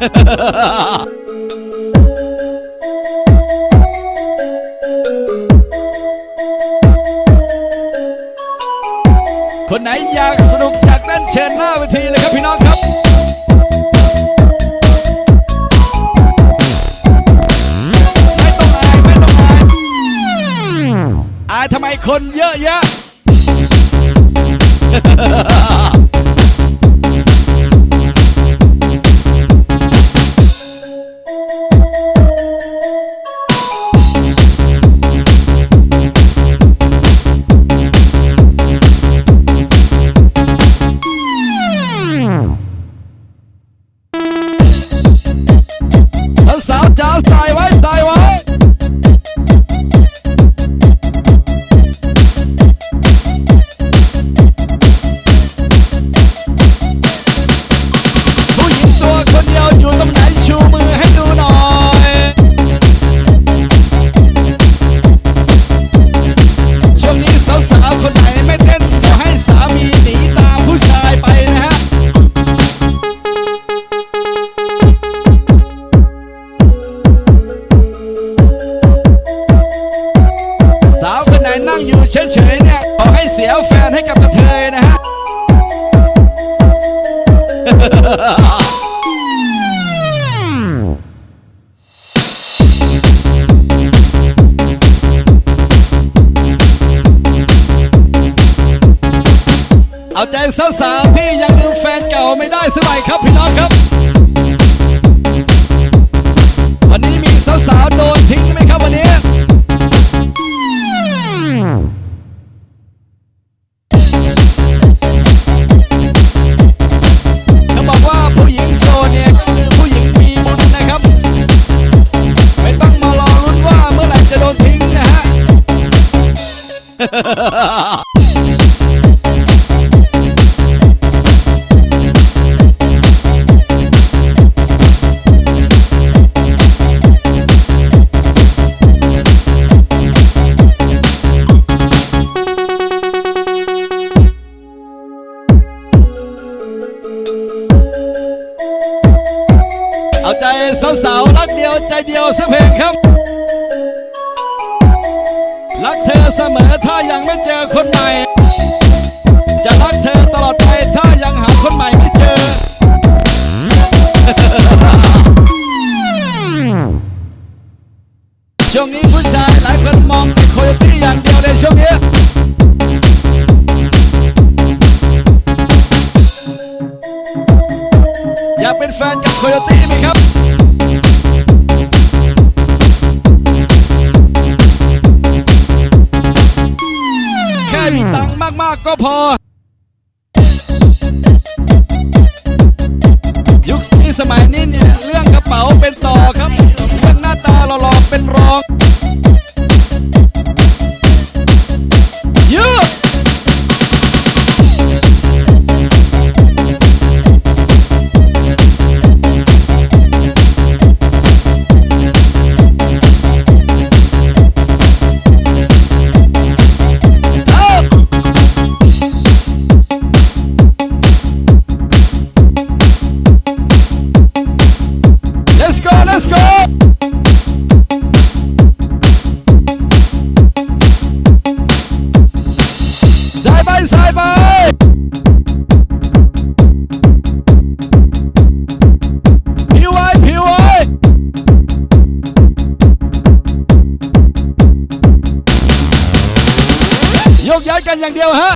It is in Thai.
คนไหนอยากสนุกอยากเต้นเชิญหน้าเวทีเลยครับพี่น้องครับไม่ต้องอายไม่ต้องอายอายทำไมคนเยอะแยะ สา เนี่ยขอให้เสียแฟนให้กับกระเทยนะฮะเอาใจสาวๆที่ยังลืมแฟนเก่าไม่ได้สักหน่อยครับพี่น้องครับ ใจสาวๆรักเดียวใจเดียวสักเพลงครับ รักเธอเสมอถ้ายังไม่เจอคนใหม่ จะรักเธอตลอดไปถ้ายังหาคนใหม่ไม่เจอช่วงนี้ผู้ชายหลายคนมองต่โคโยตี้อย่างเดียวเลยช่วงนี้อยากเป็นแฟนกับโคโยตี้ไหมครับ ก็พอ ยุคนี้สมัยนี้เนี่ย ยกย้ายกันอย่างเดียวฮะ